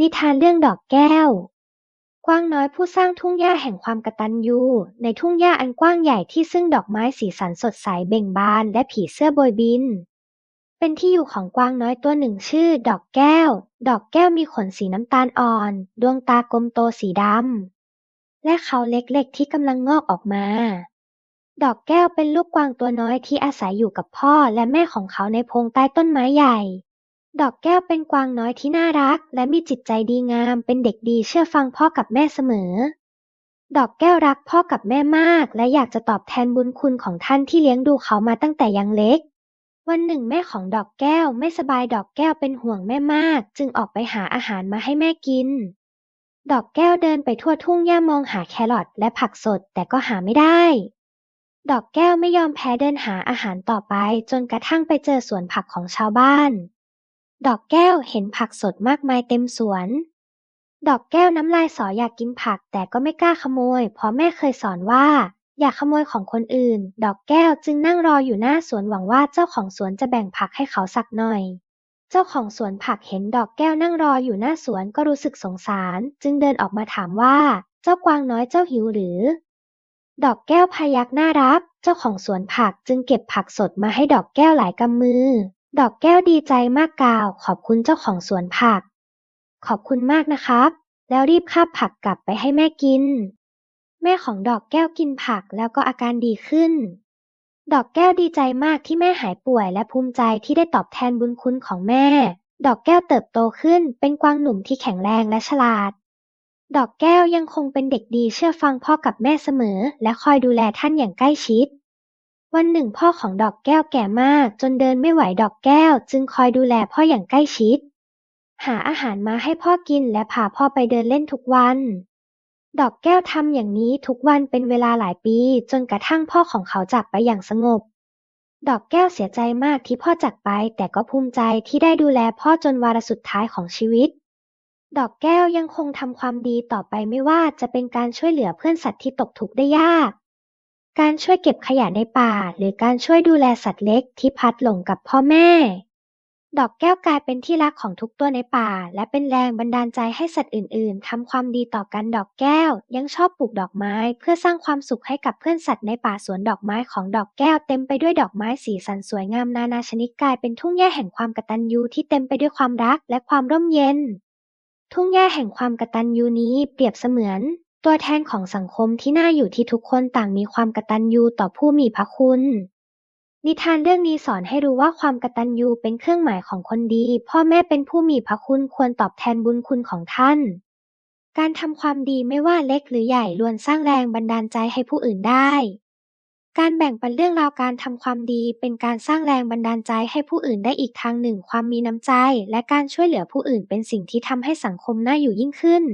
นิทานเรื่องดอกแก้ว กวางน้อยผู้สร้างทุ่งหญ้าแห่งความกตัญญูในทุ่งหญ้าอันกว้างใหญ่ที่ซึ่งดอกไม้สีสันสดใสเบ่งบานและผีเสื้อโบยบิน เป็นที่อยู่ของกวางน้อยตัวหนึ่งชื่อ ดอกแก้ว ดอกแก้วมีขนสีน้ำตาลอ่อน ดวงตากลมโตสีดำ และเขาเล็กๆที่กำลังงอกออกมา ดอกแก้วเป็นลูกกวางตัวน้อยที่อาศัยอยู่กับพ่อและแม่ของเขาในพงใต้ต้นไม้ใหญ่ ดอกแก้วเป็นกวางน้อยที่น่ารัก และมีจิตใจดีงาม เป็นเด็กดีเชื่อฟังพ่อกับแม่เสมอ ดอกแก้วรักพ่อกับแม่มาก และอยากจะตอบแทนบุญคุณของท่านที่เลี้ยงดูเขามาตั้งแต่ยังเล็ก วันหนึ่งแม่ของดอกแก้วไม่สบายดอกแก้วเป็นห่วงแม่มาก จึงออกไปหาอาหารมาให้แม่กิน ดอกแก้วเดินไปทั่วทุ่งหญ้ามองหาแครอทและผักสดแต่ก็หาไม่ได้ ดอกแก้วไม่ยอมแพ้เดินหาอาหารต่อไป จนกระทั่งไปเจอสวนผักของชาวบ้าน ดอกแก้วเห็นผักสดมากมายเต็มสวน ดอกแก้วน้ำลายสออยากกินผักแต่ก็ไม่กล้าขโมย เพราะแม่เคยสอนว่า อย่าขโมยของคนอื่น ดอกแก้วจึงนั่งรออยู่หน้าสวนหวังว่าเจ้าของสวนจะแบ่งผักให้เขาสักหน่อย เจ้าของสวนผักเห็นดอกแก้วนั่งรออยู่หน้าสวนก็รู้สึกสงสาร จึงเดินออกมาถามว่า เจ้ากวางน้อยเจ้าหิวหรือ ดอกแก้วพยักหน้ารับ เจ้าของสวนผักจึงเก็บผักสดมาให้ดอกแก้วหลายกำมือ ดอกแก้วดีใจมากกล่าวขอบคุณเจ้าของสวนผัก ขอบคุณมากนะครับ แล้วรีบคาบผักกลับไปให้แม่กิน แม่ของดอกแก้วกินผักแล้วก็อาการดีขึ้น ดอกแก้วดีใจมากที่แม่หายป่วยและภูมิใจที่ได้ตอบแทนบุญคุณของแม่ ดอกแก้วเติบโตขึ้นเป็นกวางหนุ่มที่แข็งแรงและฉลาด ดอกแก้วยังคงเป็นเด็กดีเชื่อฟังพ่อกับแม่เสมอ และคอยดูแลท่านอย่างใกล้ชิด วันหนึ่งพ่อของดอกแก้วแก่มากจนเดินไม่ไหวดอกแก้ว จึงคอยดูแลพ่ออย่างใกล้ชิด หาอาหารมาให้พ่อกินและพาพ่อไปเดินเล่นทุกวัน ดอกแก้วทำอย่างนี้ทุกวันเป็นเวลาหลายปี จนกระทั่งพ่อของเขาจากไปอย่างสงบ ดอกแก้วเสียใจมากที่พ่อจากไป แต่ก็ภูมิใจที่ได้ดูแลพ่อจนวาระสุดท้ายของชีวิตดอกแก้วยังคงทำความดีต่อไปไม่ว่าจะเป็นการช่วยเหลือเพื่อนสัตว์ที่ตกทุกข์ได้ยาก การช่วยเก็บขยะในป่า หรือการช่วยดูแลสัตว์เล็กที่พลัดหลงกับพ่อแม่ ดอกแก้วกลายเป็นที่รักของทุกตัวในป่า และเป็นแรงบันดาลใจให้สัตว์อื่น ๆ ทำความดีต่อกันดอกแก้ว ยังชอบปลูกดอกไม้ เพื่อสร้างความสุขให้กับเพื่อนสัตว์ในป่าสวนดอกไม้ของดอกแก้วเต็มไปด้วยดอกไม้สีสันสวยงามนานาชนิดกลายเป็นทุ่งหญ้าแห่งความกตัญญูที่เต็มไปด้วยความรักและความร่มเย็น ทุ่งหญ้าแห่งความกตัญญูนี้เปรียบเสมือน ตัวแทนของสังคมที่น่าอยู่ที่ทุกคนต่างมีความกตัญญูต่อผู้มีพระคุณ นิทานเรื่องนี้สอนให้รู้ว่าความกตัญญูเป็นเครื่องหมายของคนดี พ่อแม่เป็นผู้มีพระคุณควรตอบแทนบุญคุณของท่าน การทำความดีไม่ว่าเล็กหรือใหญ่ล้วนสร้างแรงบันดาลใจให้ผู้อื่นได้ การแบ่งปันเรื่องราวการทำความดีเป็นการสร้างแรงบันดาลใจให้ผู้อื่นได้อีกทางหนึ่ง ความมีน้ำใจ และการช่วยเหลือผู้อื่นเป็นสิ่งที่ทำให้สังคมน่าอยู่ยิ่งขึ้น